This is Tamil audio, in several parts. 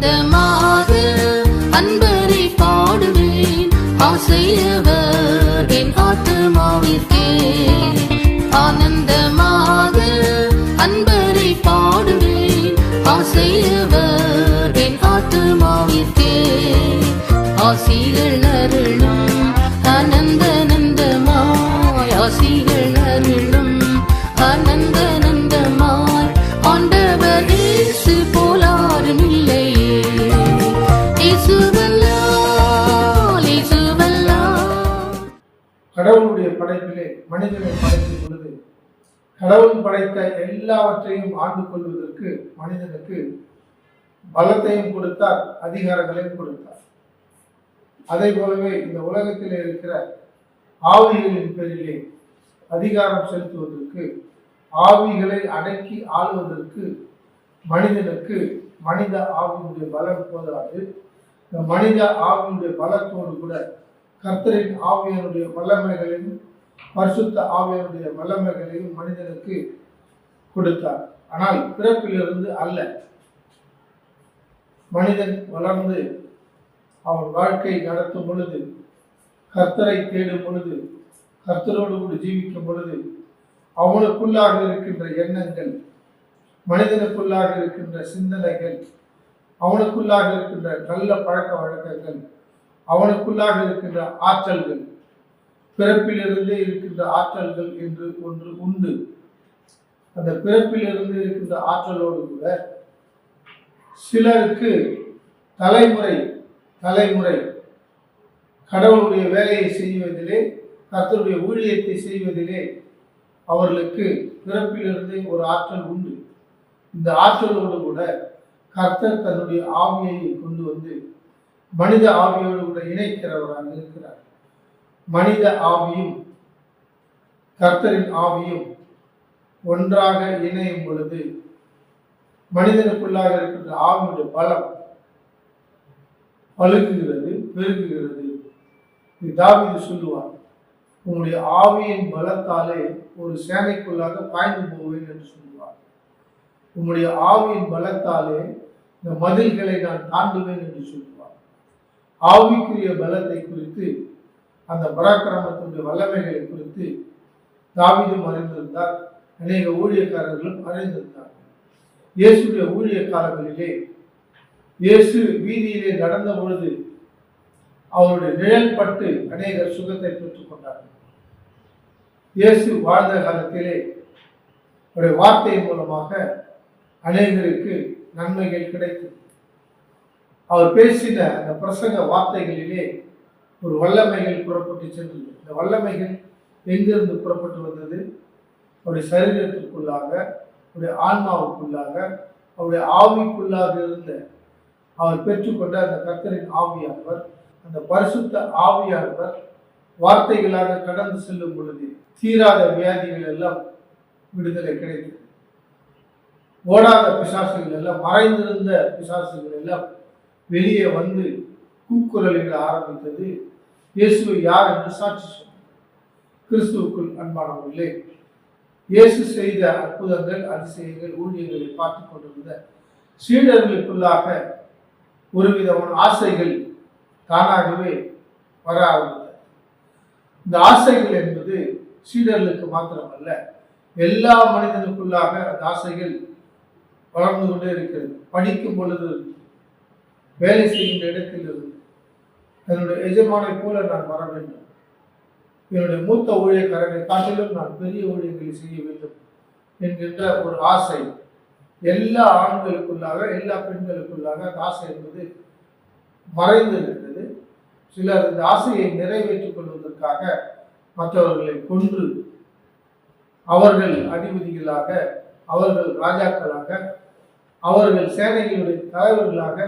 ஆனந்தமாக அன்பரை பாடுவேன். ஆசையவர் என் ஆத்மாவிற்கே ஆனந்தமாக அன்பரை பாடுவேன். ஆசையவர் என் ஆத்மாவிற்கே ஆசிகள் அருளும் கடவுளுடைய படைப்பிலே மனிதனை படைக்கும் பொழுது கடவுள் படைத்த எல்லாவற்றையும் ஆண்டு கொள்வதற்கு மனிதனுக்கு பலத்தையும் கொடுத்தார் அதிகாரங்களையும் கொடுத்தார். அதே போலவே இந்த உலகத்தில் இருக்கிற ஆவிகளின் பேரிலே அதிகாரம் செலுத்துவதற்கு ஆவிகளை அடக்கி ஆளுவதற்கு மனிதனுக்கு மனித ஆவியினுடைய பலம் போதாது. இந்த மனித ஆவியினுடைய பலத்தோடு கூட கர்த்தரின் ஆவியனுடைய வல்லமைகளையும் பரிசுத்த ஆவியனுடைய வல்லமைகளையும் மனிதனுக்கு கொடுத்தார். ஆனால் பிறப்பிலிருந்து அல்ல. மனிதன் வளர்ந்து அவன் வாழ்க்கை நடத்தும் பொழுது கர்த்தரை தேடும் பொழுது கர்த்தரோடு கூட ஜீவிக்கும் பொழுது அவனுக்குள்ளாக இருக்கின்ற எண்ணங்கள் மனிதனுக்குள்ளாக இருக்கின்ற சிந்தனைகள் அவனுக்குள்ளாக இருக்கின்ற நல்ல பழக்க வழக்கங்கள் அவனுக்குள்ளாக இருக்கின்ற ஆற்றல்கள் பிறப்பிலிருந்தே இருக்கின்ற ஆற்றல்கள் என்று ஒன்று உண்டு. அந்த பிறப்பிலிருந்து இருக்கின்ற ஆற்றலோடு கூட சிலருக்கு தலைமுறை தலைமுறை கடவுளுடைய வேலையை செய்வதிலே கர்த்தருடைய ஊழியத்தை செய்வதிலே அவர்களுக்கு பிறப்பிலிருந்தே ஒரு ஆற்றல் உண்டு. இந்த ஆற்றலோடு கூட கர்த்தர் தன்னுடைய ஆவியை கொண்டு வந்து மனித ஆவியோடு கூட இணைக்கிறவராக இருக்கிறார். மனித ஆவியும் கர்த்தரின் ஆவியும் ஒன்றாக இணையும் பொழுது மனிதனுக்குள்ளாக இருக்கின்ற ஆவியுடைய பலம் பழுகுகிறது பெருகுகிறது இது சொல்லுவார் உன்னுடைய ஆவியின் பலத்தாலே ஒரு சேனைக்குள்ளாக பாய்ந்து போவேன் என்று சொல்லுவார். உங்களுடைய ஆவியின் பலத்தாலே இந்த மதில்களை நான் தாண்டுவேன் என்று சொல்லுவார். ஆவிக்குரிய பலத்தை குறித்து அந்த பராக்கிரமத்தினுடைய வல்லமைகளை குறித்து தாவிதம் அறிந்திருந்தார். அநேக ஊழியக்காரர்களும் அறிந்திருந்தார் இயேசுடைய ஊழிய காலங்களிலே இயேசு வீதியிலே நடந்த பொழுது அவருடைய நிழல் பட்டு அநேகர் சுகத்தை பெற்றுக் கொண்டார்கள். இயேசு வாழ்ந்த காலத்திலே அவருடைய வார்த்தை மூலமாக அநேகருக்கு நன்மைகள் கிடைத்தது. அவர் பேசின அந்த பிரசங்க வார்த்தைகளிலே ஒரு வல்லமைகள் புறப்பட்டு சென்றது. இந்த வல்லமைகள் எங்கிருந்து புறப்பட்டு வந்தது? அவருடைய சரீரத்திற்குள்ளாக அவருடைய ஆன்மாவுக்குள்ளாக அவருடைய ஆவிக்குள்ளாக இருந்த அவர் பெற்றுக்கொண்ட அந்த கர்த்தரின் ஆவியானவர் அந்த பரிசுத்த ஆவியானவர் வார்த்தைகளாக கடந்து செல்லும் பொழுது தீராத வியாதிகள் எல்லாம் விடுதலை கிடைத்தது. ஓடாத பிசாசுகள் எல்லாம் மறைந்திருந்த பிசாசுகள் எல்லாம் வெளியே வந்து கூக்குரலிட ஆரம்பித்தது இயேசு யார் என்று சாட்சி சொன்னார். கிறிஸ்துவுக்குள் அன்பானவர்களே இயேசு செய்த அற்புதங்கள் அதிசயங்கள் ஊழியர்களை பார்த்து கொண்டிருந்த சீடர்களுக்குள்ளாக ஒருவிதமான ஆசைகள் தானாகவே வர ஆரம்பித்தது. இந்த ஆசைகள் என்பது சீடர்களுக்கு மாத்திரமல்ல எல்லா மனிதனுக்குள்ளாக அந்த ஆசைகள் வளர்ந்து கொண்டே இருக்கிறது. படிக்கும் பொழுது வேலை செய்கின்ற இடத்தில் இருந்து என்னுடைய எஜமானை போல நான் வர வேண்டும். என்னுடைய மூத்த ஊழியக்காரனை காட்டிலும் நான் பெரிய ஊழியர்களை செய்ய வேண்டும் என்கின்ற ஒரு ஆசை. எல்லா ஆண்களுக்குள்ளாக எல்லா பெண்களுக்குள்ளாக அந்த ஆசை என்பது மறைந்து இருக்கிறது சிலர் இந்த ஆசையை நிறைவேற்றிக் கொள்வதற்காக மற்றவர்களை கொன்று அவர்கள் அதிபதிகளாக அவர்கள் ராஜாக்களாக அவர்கள் சேனைகளுடைய தலைவர்களாக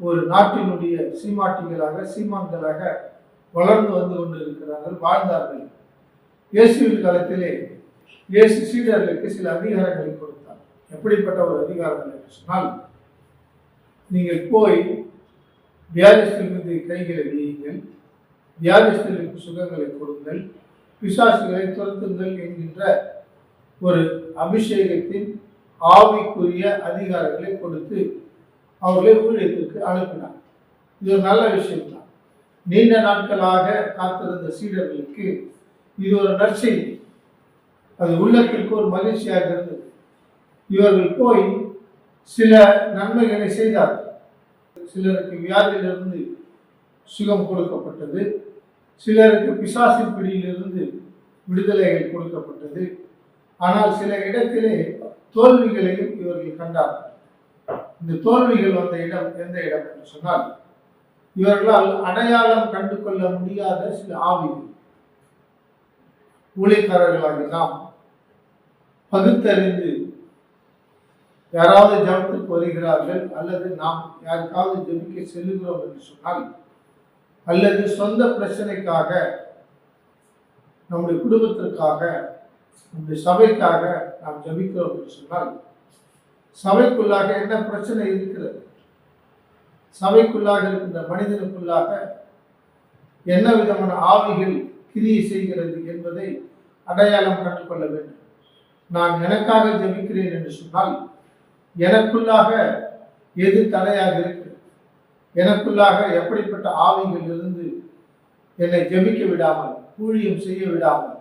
ஒரு நாட்டினுடைய சீமாட்டிகளாக சீமான்களாக வளர்ந்து வந்து கொண்டிருக்கிறார்கள் வாழ்ந்தார்கள். இயேசுவின் காலத்திலே இயேசு சீடர்களுக்கு சில அதிகாரங்களை கொடுத்தார். எப்படிப்பட்ட ஒரு அதிகாரங்கள் என்று சொன்னால் நீங்கள் போய் வியாதிஸ்தர் மீது கைகளை வீயுங்கள் வியாதிஸ்தருக்கு சுகங்களை கொடுங்கள் பிசாசுகளை துரத்துங்கள் என்கின்ற ஒரு அபிஷேகத்தின் ஆவிக்குரிய அதிகாரங்களை கொடுத்து அவர்களை ஊழியத்திற்கு அனுப்பினார். இது ஒரு நல்ல விஷயம் தான். நீண்ட நாட்களாக காத்திருந்த சீடர்களுக்கு இது ஒரு நற்செய்தி. அது உள்ளத்திற்கு ஒரு மகிழ்ச்சியாக இருந்தது. இவர்கள் போய் சில நன்மைகளை செய்தார்கள் சிலருக்கு வியாதியிலிருந்து சுகம் கொடுக்கப்பட்டது. சிலருக்கு பிசாசின் பிடியிலிருந்து விடுதலைகள் கொடுக்கப்பட்டது. ஆனால் சில இடத்திலே தோல்விகளையும் இவர்கள் கண்டார்கள். இந்த தோல்விகள் வந்த இடம் எந்த இடம் என்று சொன்னால் இவர்களால் அடையாளம் கண்டு கொள்ள முடியாத சில ஆவிகள். ஊழியக்காரர்களாகி நாம் பகுத்தறிந்து யாராவது ஜபத்துக்கு வருகிறார்கள் அல்லது நாம் யாருக்காவது ஜெபிக்க செல்லுகிறோம் என்று சொன்னால் அல்லது சொந்த பிரச்சனைக்காக நம்முடைய குடும்பத்திற்காக நம்முடைய சபைக்காக நாம் ஜபிக்கிறோம் என்று சொன்னால் சபைக்குள்ளாக என்ன பிரச்சனை இருக்கிறது? சபைக்குள்ளாக இருக்கின்ற மனிதனுக்குள்ளாக என்ன விதமான ஆவிகள் கிரியை செய்கிறது என்பதை அடையாளம் கண்டுகொள்ள வேண்டும். நான் எனக்காக ஜபிக்கிறேன் என்று சொன்னால் எனக்குள்ளாக எது தடையாக இருக்கிறது? எனக்குள்ளாக எப்படிப்பட்ட ஆவிகள் இருந்து என்னை ஜெபிக்க விடாமல் ஊழியம் செய்ய விடாமல்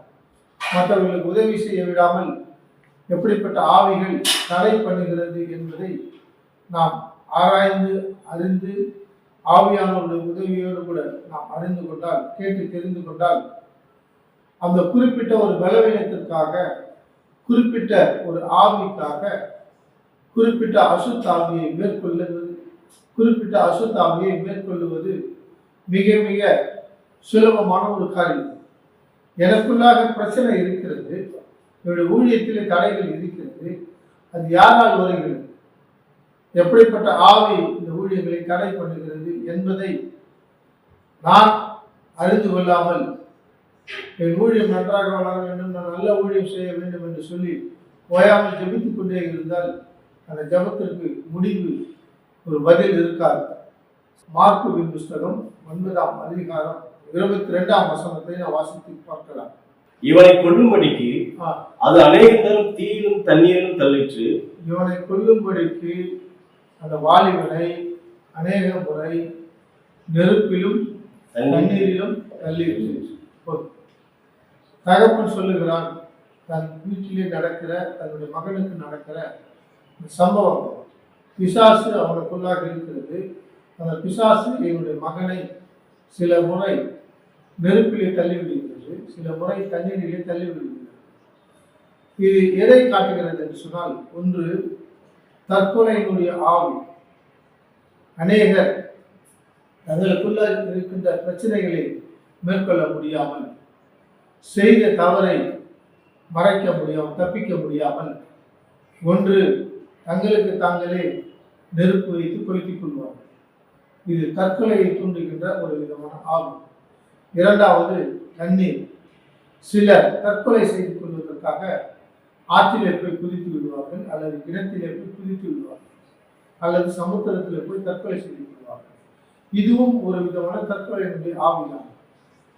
மற்றவர்களுக்கு உதவி செய்ய விடாமல் எப்படிப்பட்ட ஆவிகள் தடை பண்ணுகிறது என்பதை நாம் ஆராய்ந்து அறிந்து ஆவியானவருடைய உதவியோடு கூட நாம் அறிந்து கொண்டால் கேட்டு தெரிந்து கொண்டால் அந்த குறிப்பிட்ட ஒரு பலவீனத்திற்காக குறிப்பிட்ட ஒரு ஆவிக்காக குறிப்பிட்ட அசுத்தாவியை மேற்கொள்ளுவது குறிப்பிட்ட அசுத்தாவியை மேற்கொள்ளுவது மிக மிக சுலபமான ஒரு காரியம். எனக்குள்ளாக பிரச்சனை இருக்கிறது. என்னுடைய ஊழியத்தில் தடைகள் இருக்கிறது. அது யாரால் வருகிறது? எப்படிப்பட்ட ஆவி இந்த ஊழியங்களை தடை பண்ணுகிறது என்பதை நான் அறிந்து கொள்ளாமல் என் ஊழியம் நன்றாக வளர வேண்டும் நான் நல்ல ஊழியம் செய்ய வேண்டும் என்று சொல்லி ஓயாமல் ஜெபித்துக் கொண்டே இருந்தால் அந்த ஜெபத்திற்கு முடிவு ஒரு பதில் இருக்காது. மார்க்குவின் புஸ்தகம் ஒன்பதாம் அதிகாரம் இருபத்தி ரெண்டாம் வசனத்தை நான் வாசித்து பார்க்கலாம். இவனை கொல்லும்படிக்கு அது அநேக தரம் தீயிலும் தண்ணீரிலும் தள்ளிற்று. இவனை கொல்லும்படிக்கு அந்த வாலிபனை அநேக முறை நெருப்பிலும் தண்ணீர் தண்ணீரிலும் போதும். தகப்பன் சொல்லுகிறான் தன் வீட்டிலே நடக்கிற தன்னுடைய மகனுக்கு நடக்கிற சம்பவம். பிசாசு அவனுக்குள்ளாக இருக்கிறது. அந்த பிசாசு என்னுடைய மகனை சில முறை நெருப்பிலே தள்ளிவிடுகிறது. சில முறை தண்ணீரிலே தள்ளிவிடுகிறது இது எதை காட்டுகிறது என்று சொன்னால் ஒன்று தற்கொலையினுடைய ஆவி. அநேகர் தங்களுக்குள்ள இருக்கின்ற பிரச்சனைகளை மேற்கொள்ள முடியாமல் செய்த தவறை மறைக்க முடியாமல் தப்பிக்க முடியாமல் ஒன்று தங்களுக்கு தாங்களே நெருப்பு வைத்து கொளுத்திக் கொள்வார்கள். இது தற்கொலையை தூண்டுகின்ற ஒரு விதமான ஆகும் இரண்டாவது தண்ணீர். சிலர் தற்கொலை செய்து கொள்வதற்காக ஆற்றிலே போய் குதித்து விடுவார்கள் அல்லது கிணத்திலே போய் குதித்து விடுவார்கள் அல்லது சமுத்திரத்தில் போய் தற்கொலை செய்து கொள்வார்கள். இதுவும் ஒரு விதமான தற்கொலையினுடைய ஆவிதான்.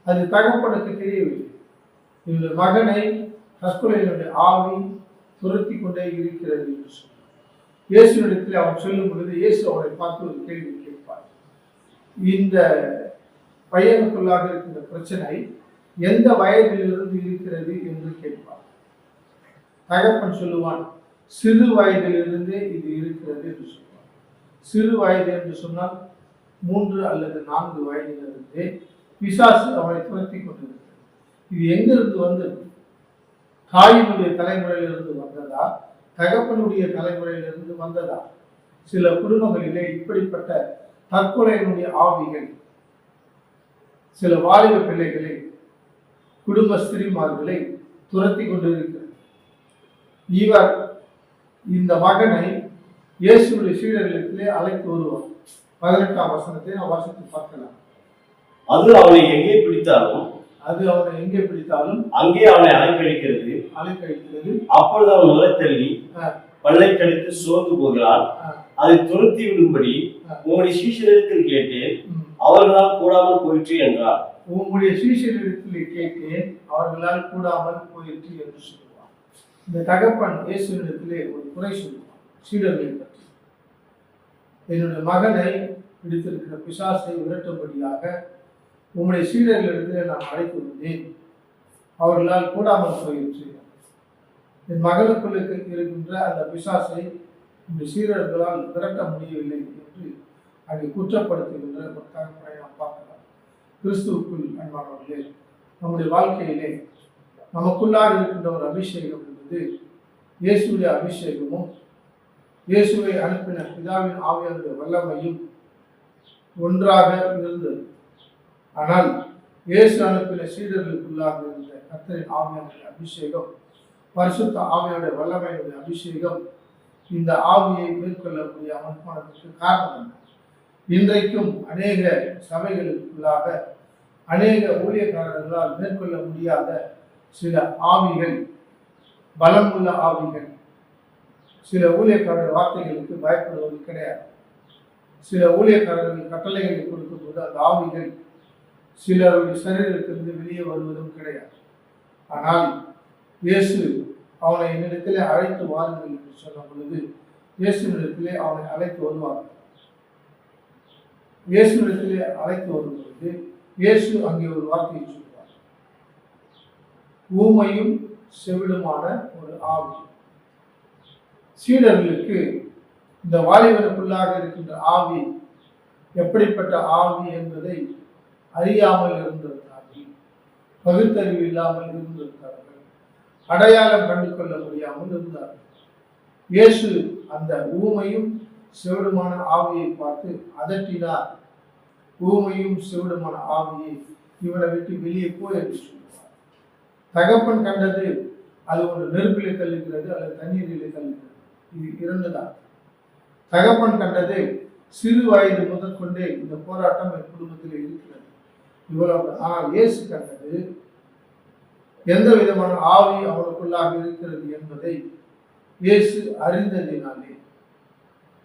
அது தகப்பனுக்கு தெரியவில்லை. என்னுடைய மகனை தற்கொலையினுடைய ஆவி துரத்தி கொண்டே இருக்கிறது என்று சொன்னார். இயேசுவிடத்தில் அவன் சொல்லும் பொழுது இயேசு அவனை பார்த்து ஒரு கேள்வி கேட்பார். இந்த பையனுக்குள்ளாக இருக்கின்ற பிரச்சனை எந்த வயதிலிருந்து இருக்கிறது என்று கேட்பார். தகப்பன் சொல்லுவான் சிறு வயதிலிருந்தே இது இருக்கிறது என்று சொல்வான் சிறு வயது என்று சொன்னால் மூன்று அல்லது நான்கு வயதிலிருந்தே பிசாசு அவனை துரத்தி கொண்டிருக்கிறது. இது எங்கிருந்து வந்தது? தாயினுடைய தலைமுறையிலிருந்து வந்ததா? தகப்பனுடைய தலைமுறையிலிருந்து வந்ததா? சில குடும்பங்களிலே இப்படிப்பட்ட தற்கொலையினுடைய ஆவிகள் சில வாலிப பிள்ளைகளை குடும்ப ஸ்திரீமார்களை துரத்தி கொண்டிருக்கிறது இவர் இந்த மகனை இயேசுடைய சீடர்களிடத்திலே அழைத்து வருவார் பதினெட்டாம் வசனத்தை நான் வாசித்து பார்க்கலாம் அது அவனை எங்கே பிடித்தாலும் அது அவனை எங்கே பிடித்தாலும் அங்கே அவனை அலைக்கழிக்கிறது அழைக்கழிக்கிறது அப்பொழுது அவன் முகத்தள்ளி ஆ. பல்லை கடித்து சோர்ந்து போகிறான். அதை துரத்தி விடும்படி. உங்களுடைய சீஷரிடத்தில் கேட்டேன். அவர்களால் கூடாமல் போயிற்று என்றார் உங்களுடைய சீசியரிடத்தில் கேட்டு அவர்களால் கூடாமல் போயிற்று என்று சொல்லுவார். இந்த தகப்பன் இயேசுவிடத்திலே ஒரு குறை சொல்லுவான் சீடர்களை பற்றி. என்னுடைய மகனை பிடித்திருக்கிற பிசாசை விரட்டும்படியாக உங்களுடைய சீடர்களிடத்தில் நான் அழைத்து வந்தேன். அவர்களால் கூடாமல் போயிற்று. என் மகனுக்குள் இருக்கின்ற அந்த பிசாசை இந்த சீரர்களால் விரட்ட முடியவில்லை என்று அங்கே குற்றப்படுத்துகின்ற ஒரு தகவலை நாம் பார்க்கலாம் கிறிஸ்துவுக்குள் அன்பானவர்களே நம்முடைய வாழ்க்கையிலே நமக்குள்ளாக இருக்கின்ற ஒரு அபிஷேகம் என்பது இயேசுடைய அபிஷேகமும் இயேசுவை அனுப்பின பிதாவின் ஆவியாருடைய வல்லமையும் ஒன்றாக இருந்தது. ஆனால் இயேசு அனுப்பின சீடர்களுக்குள்ளாக இருந்த கத்தரின் ஆவியாருடைய அபிஷேகம் பரிசுத்த ஆவியாருடைய வல்லமையுடைய அபிஷேகம் இந்த ஆவியை மேற்கொள்ள முடியாமல் போனதற்கு காரணம். என்ன இன்றைக்கும் அநேக சபைகளுக்குள்ளாக அநேக ஊழியக்காரர்களால் மேற்கொள்ள முடியாத சில ஆவிகள் பலமுள்ள ஆவிகள் சில ஊழியக்காரர் வார்த்தைகளுக்கு பயப்படுவது கிடையாது. சில ஊழியக்காரர்கள் கட்டளைகளை கொடுக்கும்போது அந்த ஆவிகள் சிலருடைய சரீரத்திலிருந்து வெளியே வருவதும் கிடையாது. ஆனால் இயேசு அவனை என்னிடத்திலே அழைத்து வாருங்கள் என்று சொன்ன பொழுது இயேசுவினிடத்திலே அவனை அழைத்து வருவார்கள் இயேசுவினிடத்திலே அழைத்து வரும்பொழுது இயேசு அங்கே ஒரு வார்த்தையை சொல்வார். ஊமையும் செவிடுமான ஒரு ஆவி. சீடர்களுக்கு இந்த வாலிபனுக்குள்ளாக இருக்கின்ற ஆவி எப்படிப்பட்ட ஆவி என்பதை அறியாமல் இருந்திருந்தார்கள். பகுத்தறிவு இல்லாமல் இருந்திருந்தார்கள். அடையாளம் கண்டு கொள்ள முடியாமல் இருந்தார்கள். இயேசு அந்த ஊமையும் செவிடுமான ஆவியை பார்த்து அதட்டினார் ஊமையும் செவிடுமான ஆவியை இவனை விட்டு வெளியே போ என்று சொல்லுவார். தகப்பன் கண்டது அது ஒரு நெருப்பிலே தள்ளுகிறது அல்லது தண்ணீரிலே தள்ளுகிறது. இது இரண்டுதான். தகப்பன் கண்டது சிறு வயது முதற்கொண்டே இந்த போராட்டம் என் குடும்பத்தில் இருக்கிறது. இவ்வளவு ஆனால் இயேசு கண்டது எந்த விதமான ஆவி அவனுக்குள்ளாக இருக்கிறது என்பதை இயேசு அறிந்ததினாலே.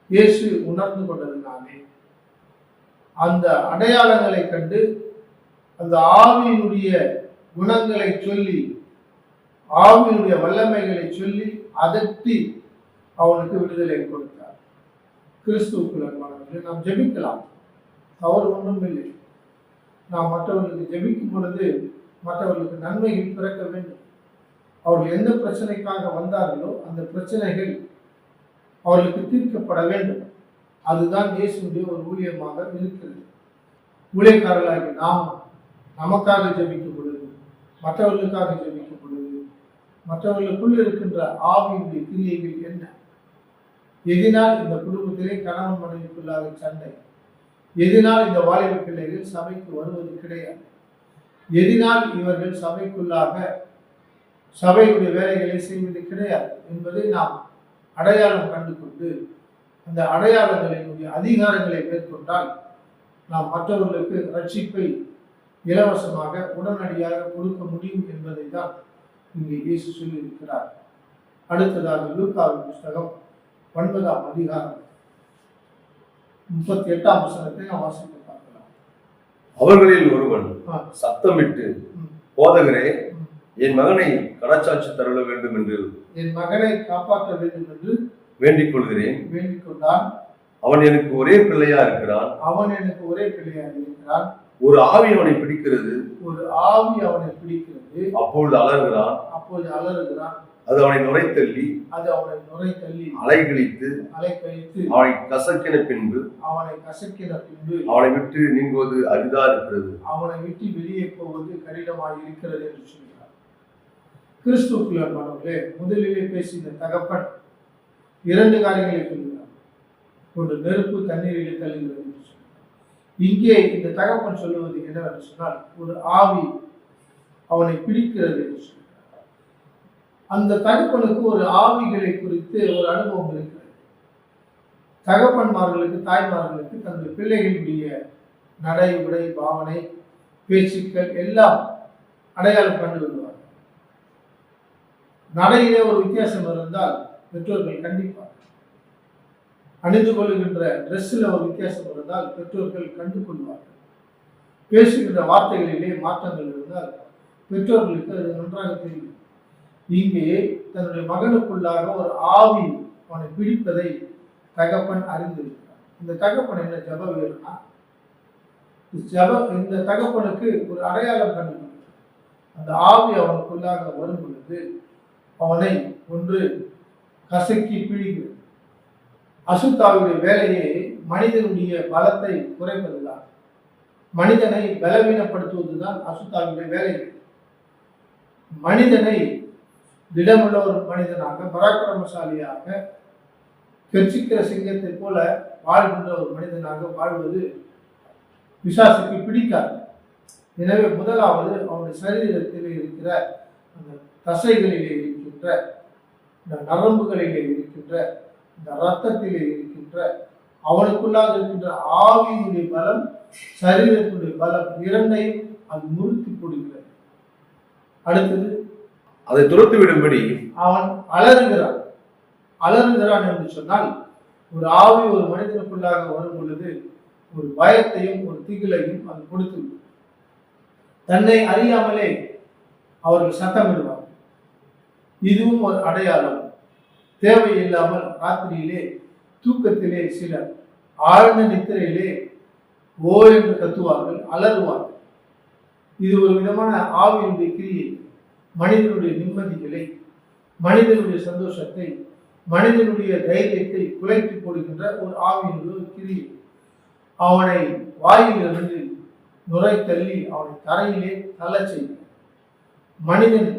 இயேசு உணர்ந்து கொண்டதுனாலே. அந்த அடையாளங்களை கண்டு அந்த ஆவியினுடைய குணங்களை சொல்லி ஆவியினுடைய வல்லமைகளை சொல்லி அதட்டி அவனுக்கு விடுதலை கொடுத்தார். கிறிஸ்துவுக்குள் அன்பானவர்களே நாம் ஜெபிக்கலாம். தவறு ஒன்றும் இல்லை. நாம் மற்றவர்களுக்கு ஜெபிக்கும் பொழுது மற்றவர்களுக்கு நன்மைகள் பிறக்க வேண்டும். அவர்கள் எந்த பிரச்சனைக்காக வந்தார்களோ அந்த பிரச்சனைகள் அவர்களுக்கு தீர்க்கப்பட வேண்டும். அதுதான் இயேசுடைய ஒரு ஊழியமாக இருக்கிறது. ஊழியக்காரர்களாகி நாம் நமக்காக ஜபிக்கும் பொழுது மற்றவர்களுக்காக ஜபிக்கும் பொழுது மற்றவர்களுக்குள் இருக்கின்ற ஆவியுடைய கிரியைகள் என்ன? எதினால் இந்த குடும்பத்திலே கணவன் மனைவிக்குள்ளாக சண்டை எதினால் இந்த வாலிப பிள்ளைகள் சபைக்கு வருவது கிடையாது. எதினால் இவர்கள் சபைக்குள்ளாக சபையுடைய வேலைகளை செய்வது கிடையாது என்பதை நாம் அடையாளம் கண்டு கொண்டு அந்த அடையாளங்களினுடைய அதிகாரங்களை மேற்கொண்டால் நாம் மற்றவர்களுக்கு ரட்சிப்பை இலவசமாக உடனடியாக கொடுக்க முடியும் என்பதை தான் இங்கே இயேசு சொல்லியிருக்கிறார். அடுத்ததாக லூக்காவின் புஸ்தகம் ஒன்பதாம் அதிகாரம் முப்பத்தி எட்டாம் வசனத்தை நாம் வாசித்து பார்க்கலாம். அவர்களில் ஒருவன் சத்தமிட்டு போதகரே. என் மகனை கடச்சாட்சி தருள வேண்டும் என்று என் மகனை காப்பாற்ற வேண்டும் என்று வேண்டிக் கொள்கிறேன். வேண்டிக் கொண்டான். அவன் எனக்கு ஒரே பிள்ளையா இருக்கிறான். அவன் எனக்கு ஒரே பிள்ளையாக இருக்கிறான். ஒரு ஆவி அவனை பிடிக்கிறது. ஒரு ஆவி அவனை பிடிக்கிறது. அப்பொழுது அலறுகிறான். அப்போது அலறுகிறான். அது அவனை நுரைத்தள்ளி அது அவனை நுரை தள்ளி அலைகளித்து அலைக்கழித்து அவனை கசக்கின பின்பு அவனை கசக்கின பின்பு அவனை விட்டு நீங்குவது அரிதா இருக்கிறது. அவனை விட்டு வெளியே போவது கடினமாக இருக்கிறது என்று சொல்கிறார் கிறிஸ்துக்குள்ள அன்பானவர்களே முதலிலே பேசின தகப்பன் இரண்டு காரியங்களை சொல்கிறார் ஒன்று நெருப்பு தண்ணீரிலே தள்ளுகிறது என்று இங்கே இந்த தகப்பன் சொல்லுவது என்னவென்று சொன்னால் ஒரு ஆவி அவனை பிடிக்கிறது என்று சொல்கிறார் அந்த தகப்பனுக்கு ஒரு ஆவிகளை குறித்து ஒரு அனுபவம் இருக்கிறது. தகப்பன்மார்களுக்கு தாய்மார்களுக்கு தங்கள் பிள்ளைகளுடைய நடை உடை பாவனை பேச்சுக்கள் எல்லாம் அடையாளம் கண்டு வருவார் நடையிலே ஒரு வித்தியாசம் இருந்தால் பெற்றோர்கள் கண்டிப்பார் அணிந்து கொள்ளுகின்ற ட்ரெஸ்ஸில் ஒரு வித்தியாசம் இருந்தால் பெற்றோர்கள் கண்டு கொள்வார்கள். பேசுகின்ற வார்த்தைகளிலே மாற்றங்கள் இருந்தால் பெற்றோர்களுக்கு அது நன்றாக தெரியும். இங்கே தன்னுடைய மகனுக்குள்ளாக ஒரு ஆவி அவனை பிடிப்பதை தகப்பன் அறிந்திருக்கிறார். இந்த தகப்பன் என்ன ஜப வீரனா ஜப இந்த தகப்பனுக்கு ஒரு அடையாளம் கண்டுபிடிக்கும் அந்த ஆவி அவனுக்குள்ளாக வரும் பொழுது அவனை ஒன்று கசக்கி பிழிகிறது அசுத்தாவுடைய வேலையை மனிதனுடைய பலத்தை குறைப்பதுதான். மனிதனை பலவீனப்படுத்துவதுதான் அசுத்தாவுடைய வேலை. மனிதனை திடமுள்ள ஒரு மனிதனாக பராக்கிரமசாலியாக கெர்ச்சிக்கிற சிங்கத்தை போல வாழ்கின்ற ஒரு மனிதனாக வாழ்வது விசாசுக்கு பிடிக்காது. எனவே முதலாவது அவனுடைய சரீரத்தில் இருக்கிற அந்த தசைகளிலே இருக்கின்ற இந்த நரம்புகளிலே இருக்கின்ற இந்த ரத்தத்திலே இருக்கின்ற அவனுக்குள்ளாக இருக்கின்ற ஆவியினுடைய பலம் சரீரத்தினுடைய பலம் இரண்டையும் அது முறுக்கி போடுகிறது. அடுத்தது அதை துரத்து விடும்படி அவன் அலறுகிறான். அலறுகிறான் என்று சொன்னால் ஒரு ஆவி ஒரு மனிதனுக்குள்ளாக வரும் பொழுது ஒரு பயத்தையும் ஒரு திகிலையும் அது கொடுத்து. தன்னை அறியாமலே அவர்கள் சத்தமிடுவார்கள். இதுவும் ஒரு அடையாளம். தேவையில்லாமல் ராத்திரியிலே தூக்கத்திலே சிலர் ஆழ்ந்த நித்திரையிலே ஓ என்று கத்துவார்கள் அலறுவார்கள். இது ஒரு விதமான ஆவியினுடைய கிரியை மனிதனுடைய நிம்மதிகளை மனிதனுடைய சந்தோஷத்தை மனிதனுடைய தைரியத்தை குலைத்து போடுகின்ற ஒரு ஆவியினுடைய ஒரு கிரியை அவனை வாயிலிருந்து நுரை தள்ளி அவனை தரையிலே தள்ள செய்யும். மனிதன்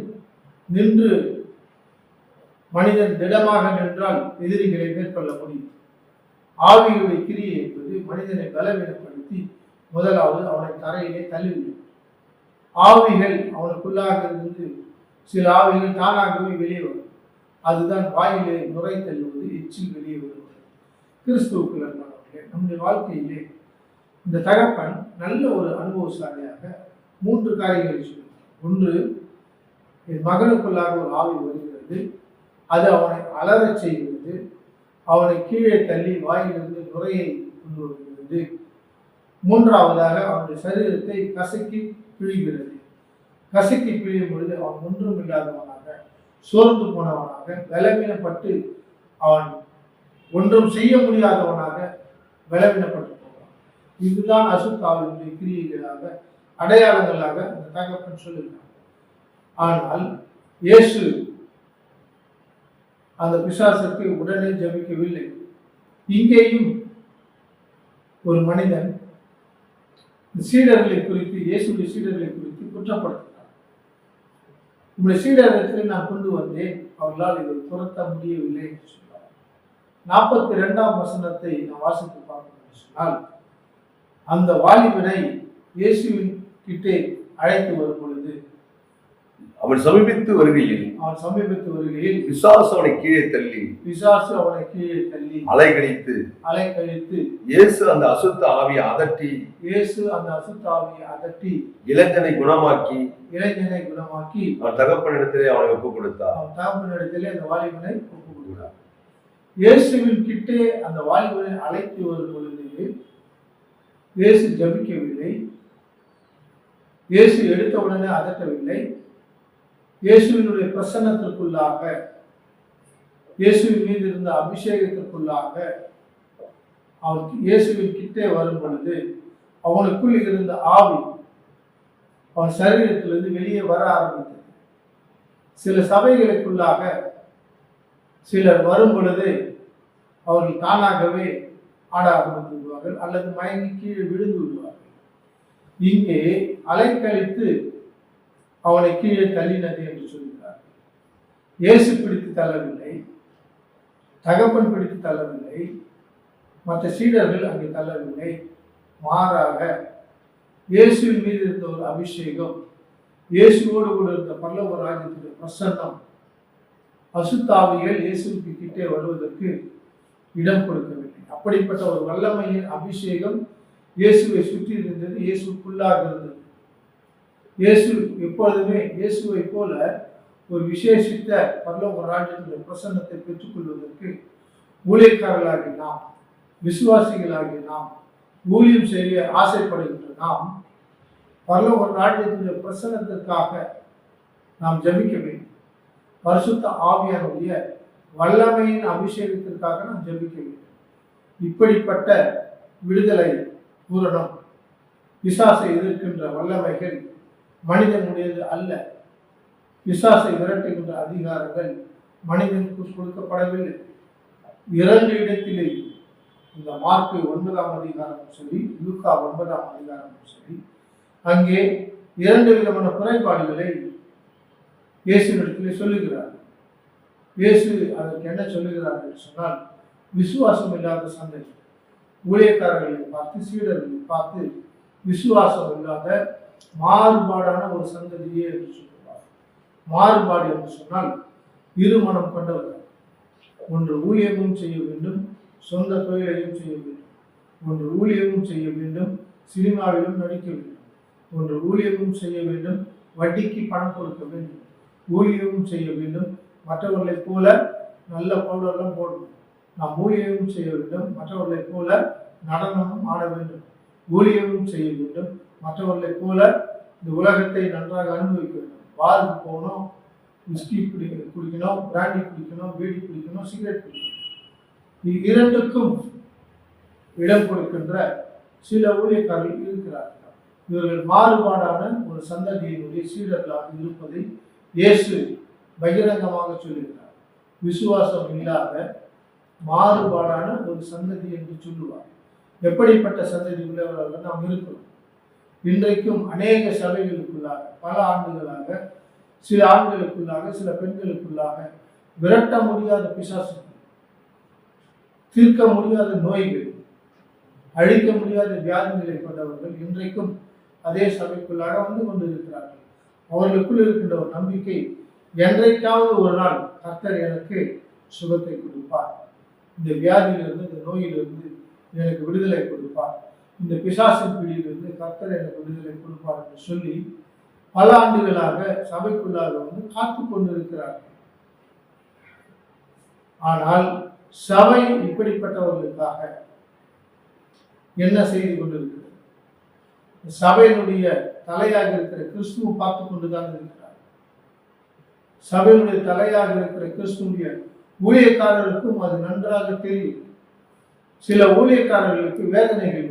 நின்று மனிதன் திடமாக நின்றால் எதிரிகளை மேற்கொள்ள முடியும். ஆவியுடைய கிரியை என்பது மனிதனை பலவீனப்படுத்தி முதலாவது அவனை தரையிலே தள்ளிவிடும். ஆவிகள் அவனுக்குள்ளாக இருந்து சில ஆவிகள் தானாகவே வெளியே வரும். அதுதான் வாயிலே நுரை தள்ளுவது எச்சில் வெளியே வருவது. கிறிஸ்துவுக்குள் நம்முடைய வாழ்க்கையிலே இந்த தகப்பன் நல்ல ஒரு அனுபவசாலியாக மூன்று காரியங்களை சொல்லுவார் ஒன்று என் மகனுக்குள்ளாக ஒரு ஆவி வருகிறது. அது அவனை அலறச் செய்கிறது. அவனை கீழே தள்ளி வாயிலிருந்து நுரையை கொண்டு வருகிறது மூன்றாவதாக அவனுடைய சரீரத்தை கசக்கி பிழிகிறது. கசக்கி பிழியும் பொழுது அவன் ஒன்றும் இல்லாதவனாக சோர்ந்து போனவனாக பலவீனப்பட்டு அவன் ஒன்றும் செய்ய முடியாதவனாக பலவீனப்பட்டு போவான் இதுதான் அசுத்தாவினுடைய கிரியைகளாக அடையாளங்களாக அந்த தகப்பன் சொல்லுகிறான். ஆனால் இயேசு அந்த பிசாசுக்கு உடனே ஜபிக்கவில்லை. இங்கேயும் ஒரு மனிதன் சீடர்களை குறித்து இயேசுடைய சீடர்களை குறித்து குற்றப்படுத்தினார் உங்களுடைய சீடர்களுக்கு நான் கொண்டு வந்தேன். அவர்களால் இதை துரத்த முடியவில்லை என்று சொன்னார். நாற்பத்தி இரண்டாம் வசனத்தை நான் வாசித்து பார்க்கணும் சொன்னால் அந்த வாலிபனை இயேசுவின் கிட்டே அழைத்து வரும் அவன் சமீபித்து வருகையில் அவன் சமீபத்து வருகையில் விசாசு அவனை கீழே தள்ளி பிசாசு அவனை கீழே தள்ளி அலைகழித்து அலைக்கழித்து இயேசு அந்த அசுத்த ஆவியை அதட்டி இயேசு அந்த அசுத்தாவியை அதட்டி இளைஞனை குணமாக்கி இளைஞனை குணமாக்கி அவன் தகப்பனிடத்திலே அவனை ஒப்புக் கொடுத்தார் அவன் தகப்பனிடத்திலே அந்த வாலிபனை ஒப்புக் கொடுக்கிறார் இயேசுவின் கிட்டே அந்த வாலிபனை அழைத்து வரும் பொழுது இயேசு ஜபிக்கவில்லை. இயேசு எடுத்த உடனே அதட்டவில்லை. இயேசுவினுடைய பிரசன்னத்திற்குள்ளாக இயேசுவின் மீது இருந்த அபிஷேகத்திற்குள்ளாக அவன் இயேசுவின் கிட்டே வரும் பொழுது அவனுக்குள் இருந்த ஆவி அவன் சரீரத்திலிருந்து வெளியே வர ஆரம்பித்தது. சில சபைகளுக்குள்ளாக சிலர் வரும் பொழுது அவர்கள் தானாகவே ஆட ஆரம்பித்து விடுவார்கள் அல்லது மயங்கி கீழே விழுந்து விடுவார்கள். இங்கே அலைக்கழித்து அவனை கீழே தள்ளினது என்று சொல்கிறார். இயேசு பிடித்து தள்ளவில்லை. தகப்பன் பிடித்து தள்ளவில்லை. மற்ற சீடர்கள் அங்கே தள்ளவில்லை. மாறாக இயேசுவின் மீது இருந்த ஒரு அபிஷேகம் இயேசுவோடு கூட இருந்த பல்லவ ராஜ்யத்துடைய பிரசன்னம் அசுத்தாவிகள் இயேசுவுக்கு கிட்டே வருவதற்கு இடம் கொடுக்கவில்லை. அப்படிப்பட்ட ஒரு வல்லமையின் அபிஷேகம் இயேசுவை சுற்றி இருந்தது இயேசுக்குள்ளாக இருந்தது. இயேசு எப்பொழுதுமே இயேசுவை போல ஒரு விசேஷித்த பரலோக ராஜ்யத்துடைய பிரசன்னத்தை பெற்றுக்கொள்வதற்கு ஊழியக்காரர்களாகிய நாம் விசுவாசிகளாகிய நாம் ஊழியம் செய்ய ஆசைப்படுகின்ற நாம் பரலோக ராஜ்யத்துடைய பிரசன்னத்திற்காக நாம் ஜபிக்க வேண்டும். பரிசுத்த ஆவியானுடைய வல்லமையின் அபிஷேகத்திற்காக நாம் ஜபிக்க வேண்டும். இப்படிப்பட்ட விடுதலை பூரணம் விசாசை எதிர்க்கின்ற வல்லமைகள் மனிதனுடையது அல்ல. பிசாசை விரட்டுகின்ற அதிகாரங்கள் மனிதனுக்கு கொடுக்கப்படவில்லை. இரண்டு இடத்திலே இந்த மார்க்கு ஒன்பதாம் அதிகாரமும் சரி லூக்கா ஒன்பதாம் அதிகாரமும் சரி அங்கே இரண்டு விதமான குறைபாடுகளை இயேசுவிடத்திலே சொல்லுகிறார். இயேசு அதற்கு என்ன சொல்லுகிறார் என்று சொன்னால் விசுவாசம் இல்லாத சந்ததி. ஊழியக்காரர்களை பார்த்து சீடர்களை பார்த்து விசுவாசம் இல்லாத மாறுபாடான ஒரு சந்ததியே என்று சொல்லுவார். மாறுபாடு என்று சொன்னால் இருமனம் கொண்டவர்கள். ஒன்று ஊழியமும் செய்ய வேண்டும் சொந்த தொழிலையும் செய்ய வேண்டும். ஒன்று ஊழியமும் செய்ய வேண்டும் சினிமாவிலும் நடிக்க வேண்டும். ஒன்று ஊழியமும் செய்ய வேண்டும் வட்டிக்கு பணம் கொடுக்க வேண்டும். ஊழியமும் செய்ய வேண்டும் மற்றவர்களைப் போல நல்ல பவுடர்லாம் போடணும். நாம் ஊழியமும் செய்ய வேண்டும் மற்றவர்களைப் போல நடனமும் ஆட வேண்டும். ஊழியமும் செய்ய வேண்டும் மற்றவர்களைப் போல இந்த உலகத்தை நன்றாக அனுபவிக்க வேண்டும் பாருக்கு போகணும் விஸ்கி குடி குடிக்கணும் பிராண்டி குடிக்கணும் பீடி குடிக்கணும் சிகரெட் குடிக்கணும். இது இரண்டுக்கும் இடம் கொடுக்கின்ற சில ஊழியக்காரர்கள் இருக்கிறார்கள். இவர்கள் மாறுபாடான ஒரு சந்ததியினுடைய சீடர்களாக இருப்பதை இயேசு பகிரங்கமாக சொல்லுகிறார். விசுவாசம் இல்லாத மாறுபாடான ஒரு சந்ததி என்று சொல்லுவார். எப்படிப்பட்ட சந்ததி உள்ளவர்கள் நாம் இருக்கிறோம் இன்றைக்கும் அநேக சபைகளுக்குள்ளாக பல ஆண்டுகளாக சில ஆண்களுக்குள்ளாக சில பெண்களுக்குள்ளாக விரட்ட முடியாத பிசாசுகள் தீர்க்க முடியாத நோய்கள் அழிக்க முடியாத வியாதிகளை கொண்டவர்கள் இன்றைக்கும் அதே சபைக்குள்ளாக வந்து கொண்டிருக்கிறார்கள். அவர்களுக்குள் இருக்கின்ற ஒரு நம்பிக்கை என்றைக்காவது ஒரு நாள் கர்த்தர் எனக்கு சுகத்தை கொடுப்பார். இந்த வியாதியிலிருந்து இந்த நோயிலிருந்து எனக்கு விடுதலை கொடுப்பார். இந்த பிசாசின் பிடியிலிருந்து கர்த்தர் எனக்கு விடுதலை கொடுப்பார் என்று சொல்லி பல ஆண்டுகளாக சபைக்குள்ளாக வந்து காத்து கொண்டிருக்கிறார்கள். ஆனால் சபை இப்படிப்பட்டவர்களுக்காக என்ன செய்து கொண்டிருக்கிறது? சபையினுடைய தலையாக இருக்கிற கிறிஸ்துவ பார்த்து கொண்டுதான் இருக்கிறார். சபையினுடைய தலையாக இருக்கிற கிறிஸ்துடைய ஊழியக்காரர்களுக்கும் அது நன்றாக தெரியும். சில ஊழியக்காரர்களுக்கு வேதனைகள்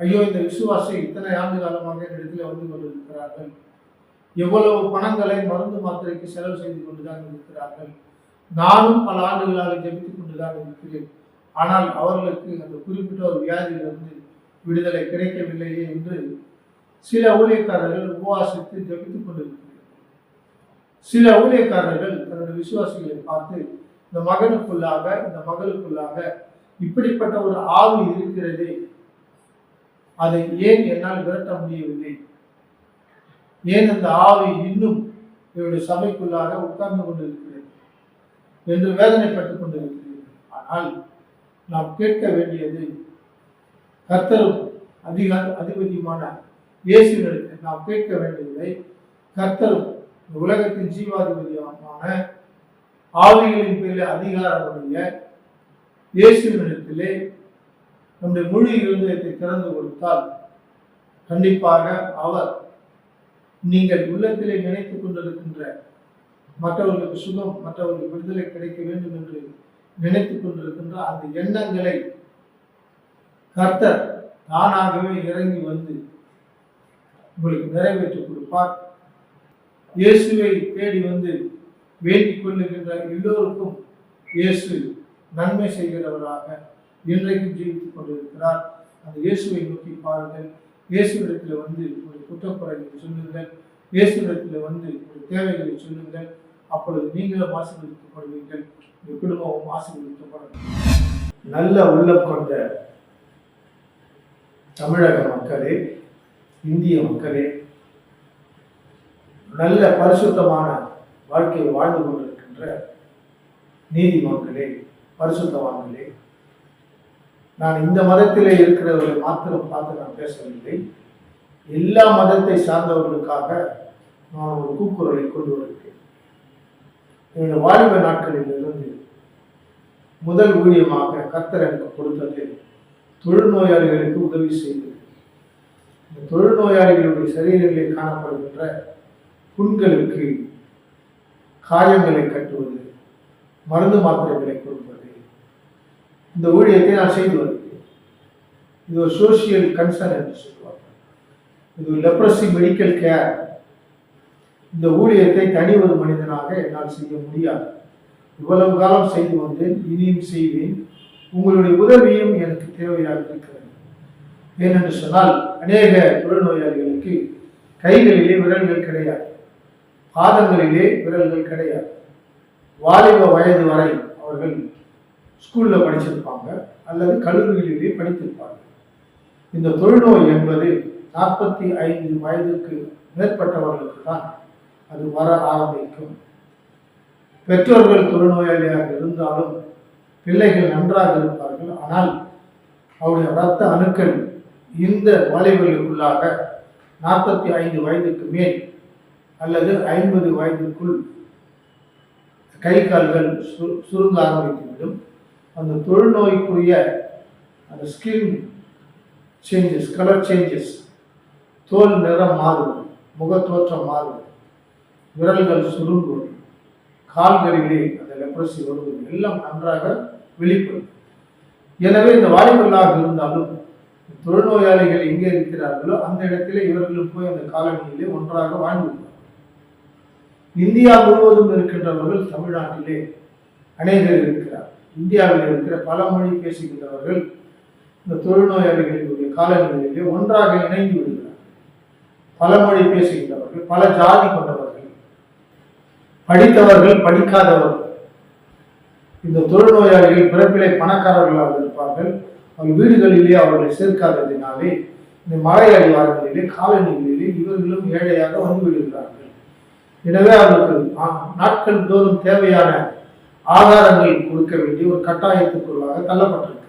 ஐயோ இந்த விசுவாசி இத்தனை ஆண்டு காலமாக இந்த இடத்துல வந்து கொண்டிருக்கிறார்கள். எவ்வளவு பணங்களை மருந்து மாத்திரைக்கு செலவு செய்து கொண்டுதான் இருக்கிறார்கள். நானும் பல ஆண்டுகளாக ஜெபித்துக் கொண்டுதான் இருக்கிறேன். ஆனால் அவர்களுக்கு அந்த குறிப்பிட்ட ஒரு வியாதியிலிருந்து விடுதலை கிடைக்கவில்லையே என்று சில ஊழியக்காரர்கள் உபவாசித்து ஜபித்துக் கொண்டிருக்கிறார்கள். சில ஊழியக்காரர்கள் தன்னுடைய விசுவாசிகளை பார்த்து இந்த மகனுக்குள்ளாக இந்த மகளுக்குள்ளாக இப்படிப்பட்ட ஒரு ஆவி இருக்கிறதே அதை ஏன் என்னால் விரட்ட முடியவில்லை? ஏன் அந்த ஆவி இன்னும் இவருடைய சபைக்குள்ளாக உட்கார்ந்து கொண்டிருக்கிறது என்று வேதனைப்பட்டுக் கொண்டிருக்கிறேன் ஆனால் நாம் கேட்க வேண்டியது கர்த்தரும் அதிக அதிபதியுமான இயேசுகளுக்கு நாம் கேட்க வேண்டியதை கர்த்தரும் இந்த உலகத்தின் ஜீவாதிபதியான ஆவிகளின் பேரில் அதிகாரமுடைய இயேசுவினிடத்திலே நம்முடைய முழு இருதயத்தை திறந்து கொடுத்தால் கண்டிப்பாக அவர் நீங்கள் உள்ளத்திலே நினைத்துக் கொண்டிருக்கின்ற மற்றவர்களுக்கு சுகம் மற்றவர்களுக்கு விடுதலை கிடைக்க வேண்டும் என்று நினைத்துக் கொண்டிருக்கின்ற அந்த எண்ணங்களை கர்த்தர் தானாகவே இறங்கி வந்து உங்களுக்கு நிறைவேற்றி கொடுப்பார். இயேசுவை தேடி வந்து வேண்டிக் கொள்ளுகின்ற எல்லோருக்கும் இயேசு நன்மை செய்கிறவராக இன்றைக்கும் ஜீவித்துக் கொண்டிருக்கிறார். அந்த இயேசுவை நோக்கி பாருங்கள். இயேசுவிடத்தில் வந்து ஒரு குற்றக்குறைகளை சொல்லுங்கள். இயேசுவிடத்தில் வந்து ஒரு தேவைகளை சொல்லுங்கள். அப்பொழுது நீங்களும் ஆசீர்வதிக்கப்படுவீர்கள் உங்கள் குடும்பமும் ஆசீர்வதிக்கப்படும். நல்ல உள்ளம் கொண்ட தமிழக மக்களே இந்திய மக்களே நல்ல பரிசுத்தமான வாழ்க்கையை வாழ்ந்து கொண்டிருக்கின்ற நீதி மக்களே பரிசுத்தவான்களே நான் இந்த மதத்திலே இருக்கிறவர்களை மாத்திரம் பார்த்து நான் பேசவில்லை. எல்லா மதத்தை சார்ந்தவர்களுக்காக நான் ஒரு கூக்குரலை கொண்டு வருகிறேன். என்னுடைய வாலிப நாட்களில் இருந்து முதல் ஊழியமாக கர்த்தர் எனக்கு கொடுத்தது தொழுநோயாளிகளுக்கு உதவி செய்தது. இந்த தொழுநோயாளிகளுடைய சரீரங்களில் காணப்படுகின்ற புண்களுக்கு காயங்களை கட்டுவது மருந்து மாத்திரைகளை கொடுப்பது. இந்த ஊழியத்தை நான் செய்து வருகிறேன். இது ஒரு சோசியல் கன்சர்ன் என்று சொல்லுவாங்க. இது லெப்ரஸி மெடிக்கல் கேர் இந்த ஊழியத்தை தனி ஒரு மனிதனாக என்னால் செய்ய முடியாது. இவ்வளவு காலம் செய்து வந்தேன் இனியும் செய்வேன். உங்களுடைய உதவியும் எனக்கு தேவையாக இருக்கிறது. ஏனென்று சொன்னால் அநேக தொழுநோயாளிகளுக்கு கைகளிலே விரல்கள் கிடையாது. பாதங்களிலே விரல்கள் கிடையாது. வாலிப வயது வரை அவர்கள் ஸ்கூலில் படிச்சிருப்பாங்க அல்லது கல்லூரிகளிலே படித்திருப்பாங்க. இந்த தொழுநோய் என்பது நாற்பத்தி ஐந்து வயதுக்கு மேற்பட்டவர்களுக்கு தான் அது வர ஆரம்பிக்கும். பெற்றோர்கள் தொழுநோயாளியாக இருந்தாலும் பிள்ளைகள் நன்றாக இருப்பார்கள். ஆனால் அவருடைய இரத்த அணுக்கள் இந்த வளைவுகளுக்குள்ளாக நாற்பத்தி ஐந்து வயதுக்கு மேல் அல்லது ஐம்பது வயதுக்குள் கை கால்கள் சு சுருங்க ஆரம்பித்துவிடும். அந்த தொழுநோய்க்குரிய அந்த ஸ்கின் சேஞ்சஸ் கலர் சேஞ்சஸ் தோல் நிறம் மாறுவது முகத்தோற்றம் மாறுவது விரல்கள் சுருங்குவது கால்களிலே அந்த லெப்ரசி வருவது எல்லாம் நன்றாக வெளிப்படும். எனவே இந்த வாலிபர்களாக இருந்தாலும் தொழுநோயாளிகள் எங்கே இருக்கிறார்களோ அந்த இடத்திலே இவர்களும் போய் அந்த காலனியிலே ஒன்றாக வாழ்ந்து இந்தியா முழுவதும் இருக்கின்றவர்கள் தமிழ்நாட்டிலே அநேகர் இருக்கிறார் இந்தியாவில் இருக்கிற பல மொழி பேசுகின்றவர்கள் இந்த தொழுநோயாளிகளுடைய காலநிலையிலே ஒன்றாக இணைந்து விடுகிறார் பல மொழி பேசுகின்றவர்கள் பல ஜாதி கொண்டவர்கள் படித்தவர்கள் படிக்காதவர்கள். இந்த தொழுநோயாளிகள் பிறப்பிலே பணக்காரர்களாக இருப்பார்கள். அவங்க வீடுகளிலே அவர்களை சேர்க்காததினாலே இந்த மலை அடிவாரங்களிலே காலநிலையிலே இவர்களும் ஏழையாக வந்துவிடுகிறார்கள் எனவே அவர்களுக்கு நாட்கள் தோறும் தேவையான ஆதாரங்கள் கொடுக்க வேண்டிய ஒரு கட்டாயத்துக்குள்ளாக தள்ளப்பட்டிருக்கு.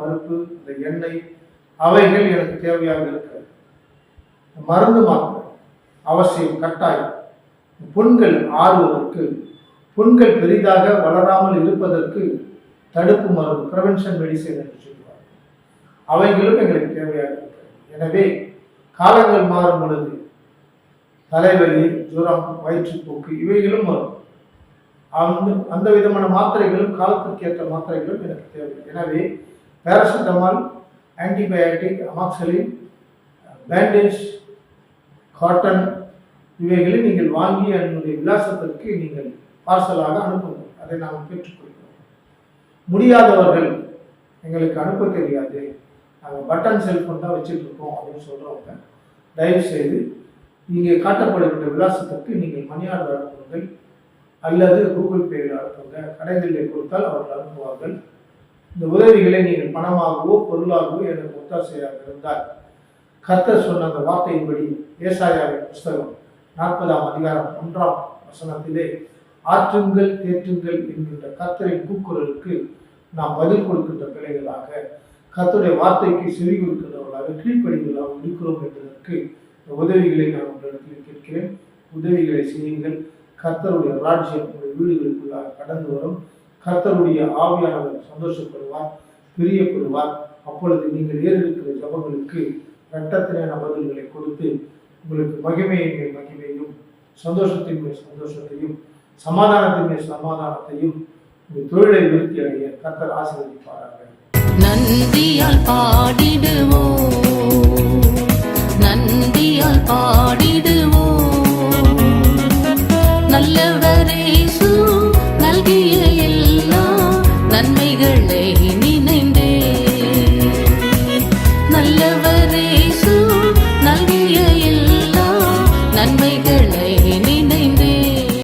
பருப்பு இந்த எண்ணெய் அவைகள் எனக்கு தேவையாக இருக்கிறது. மருந்து மாத்திரை அவசியம் கட்டாயம். புண்கள் ஆறுவதற்கு புண்கள் பெரிதாக வளராமல் இருப்பதற்கு தடுப்பு மருந்து ப்ரிவென்ஷன் மெடிசன் என்று சொல்லுவார் அவைகளும் எங்களுக்கு தேவையாக இருக்கிறது. எனவே காலங்கள் மாறும் பொழுது தலைவலி ஜுரம் வயிற்றுப்போக்கு இவைகளும் வரும். அந்த அந்த விதமான மாத்திரைகளும் காலத்திற்கு ஏற்ற மாத்திரைகளும் எனக்கு தேவை. எனவே paracetamol antibiotic amoxicillin bandage cotton இவைகளை நீங்கள் வாங்கி அதனுடைய விலாசத்திற்கு நீங்கள் பார்சலாக அனுப்புங்கள். அதை நாம் பெற்றுக்கொள்கிறோம். முடியாதவர்கள் எங்களுக்கு அனுப்ப தெரியாது. நாங்கள் பட்டன் செல்ஃபோன் தான் வச்சுட்ருக்கோம் அப்படின்னு சொல்கிறவங்க தயவுசெய்து இங்கே காட்டப்படுகின்ற விலாசத்திற்கு நீங்கள் மணி ஆர்டர் அனுப்புங்கள். அல்லது கூகுள் பேயில் அனுப்புங்க. கடைகளில் கொடுத்தால் அவர்கள் அனுப்புவார்கள். இந்த உதவிகளை நீங்கள் பணமாகவோ பொருளாகவோ எனக்கு ஒத்தாசையாக இருந்தால் கர்த்தர் சொன்ன அந்த வார்த்தையின்படி ஏசாயாவின் புஸ்தகம் நாற்பதாம் அதிகாரம் ஒன்றாம் வசனத்திலே ஆற்றுங்கள் தேற்றுங்கள் என்கின்ற கர்த்தரின் கூக்குரலுக்கு நாம் பதில் கொடுக்கின்ற பிள்ளைகளாக கர்த்தருடைய வார்த்தைக்கு செவி கொடுக்கின்றவர்களாக கீழ்ப்படிகளாக இருக்கிறோம் என்பதற்கு இந்த உதவிகளை நான் உங்களிடத்தில் கேட்கிறேன். உதவிகளை செய்யுங்கள். கர்த்தருடைய ராஜ்யம் உங்களுடைய வீடுகளுக்குள்ளாக கடந்து வரும். கர்த்தருடைய ஆவியானவர் சந்தோஷப்படுவார் பிரியப்படுவார். அப்பொழுது நீங்கள் ஏறெடுக்கிற ஜபங்களுக்கு இரட்டத்தினான பதில்களை கொடுத்து உங்களுக்கு மகிமையின் மேல் மகிமையும் சந்தோஷத்தின் மேல் சந்தோஷத்தையும் சமாதானத்தின் மேல் சமாதானத்தையும் உங்கள் தொழிலை விருத்தி அடைய கர்த்தர் ஆசீர்வதிப்பார்கள் நந்தியால் பாடிடுவோம். நந்தியால் பாடிடுவோம். நல்லவரே